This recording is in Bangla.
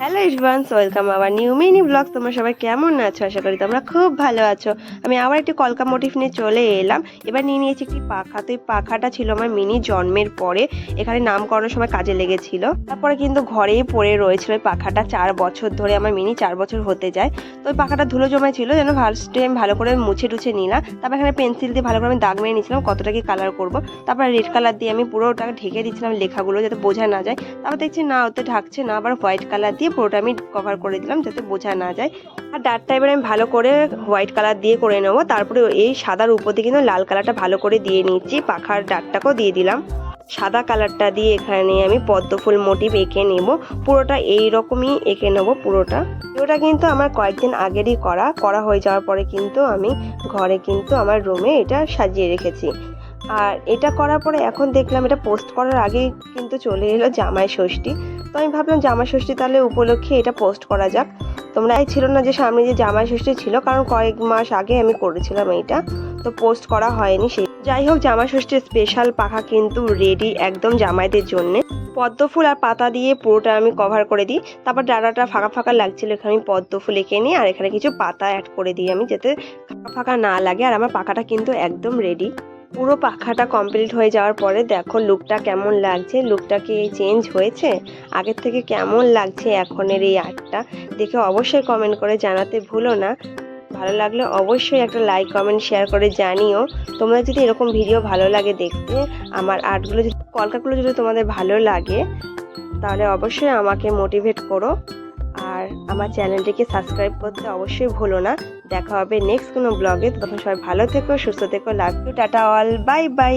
হ্যালো ইসবান্স ওয়েলকাম আবার নিউ মিনি ব্লগ তোমরা সবাই কেমন আছো? আশা করি তোমরা খুব ভালো আছো। আমি আবার একটি কলকা মোটিভ নিয়ে চলে এলাম। এবার নিয়ে নিয়েছি একটি পাখা। তো এই পাখাটা ছিল আমার মিনি জন্মের পরে। এখানে নামকরণের সময় কাজে লেগেছিল। তারপরে কিন্তু ঘরেই পড়ে রয়েছিল ওই পাখাটা। চার বছর ধরে আমার মিনি চার বছর হতে যায়। তো ওই পাখাটা ধুলো ছিল, যেন ফার্স্টে আমি ভালো করে মুছে টুছে নিলাম। তারপর এখানে পেন্সিল দিয়ে ভালো করে আমি দাগ মেরে নিয়েছিলাম, কতটা কি কালার করব। তারপর রেড কালার দিয়ে আমি পুরো ওটাকে ঢেকে দিয়েছিলাম লেখাগুলো, যাতে বোঝা না যায়। তারপর দেখছি না, ওতে ঢাকছে না, আবার হোয়াইট কালার দিয়ে পুরোটা আমি কভার করে দিলাম যাতে বোঝা না যায়। আর ডাটটা এবার আমি ভালো করে হোয়াইট কালার দিয়ে করে নেব। তারপরে এই সাদার উপর দিয়ে কিন্তু লাল কালারটা ভালো করে দিয়ে নিচ্ছি পাখার ডাটটাকেও দিয়ে দিলাম। সাদা কালারটা দিয়ে এখানে আমি পদ্ম ফুল মোটিভ এঁকে নেব। পুরোটা এই রকমই এঁকে নেব পুরোটা। পুরোটা কিন্তু আমার কয়েকদিন আগেরই করা। করা হয়ে যাওয়ার পরে কিন্তু আমি ঘরে কিন্তু আমার রুমে এটা সাজিয়ে রেখেছি। আর এটা করার পরে এখন দেখলাম এটা পোস্ট করার আগে কিন্তু চলে এলো জামাই ষষ্ঠী। তো আমি ভাবলাম জামাই ষষ্ঠী তাহলে উপলক্ষে এটা পোস্ট করা যাক। তোমরা এই ছিল না যে সামনে যে জামাই ষষ্ঠী ছিল, কারণ কয়েক মাস আগে আমি করেছিলাম এইটা। তো পোস্ট করা হয়নি সেই। যাই হোক জামাই ষষ্ঠীর স্পেশাল পাখা কিন্তু রেডি একদম জামাইদের জন্যে। পদ্ম ফুল আর পাতা দিয়ে পুরোটা আমি কভার করে দিই। তারপর ডানাটা ফাঁকা ফাঁকা লাগছিল, এখানে আমি পদ্ম ফুল এঁকে নিই, আর এখানে কিছু পাতা অ্যাড করে দিই আমি, যাতে ফাঁকা ফাঁকা না লাগে। আর আমার পাখাটা কিন্তু একদম রেডি পুরো পাখাটা কমপ্লিট হয়ে যাওয়ার পরে দেখো লুকটা কেমন লাগছে? লুকটা কি চেঞ্জ হয়েছে? আগের থেকে কেমন লাগছে এখনের এই আর্টটা? দেখে অবশ্যই কমেন্ট করে জানাতে ভুলো না। ভালো লাগলে অবশ্যই একটা লাইক কমেন্ট শেয়ার করে জানিও। তোমরা যদি এরকম ভিডিও ভালো লাগে দেখতে, আমার আর্টগুলো যদি কলকাগুলো যদি তোমাদের ভালো লাগে, তাহলে অবশ্যই আমাকে মোটিভেট করো। আমার চ্যানেলটিকে সাবস্ক্রাইব করতে অবশ্যই ভুলো না। দেখা হবে নেক্সট কোনো ব্লগে তখন সবাই ভালো থেকো, সুস্থ থেকো love tata all bye bye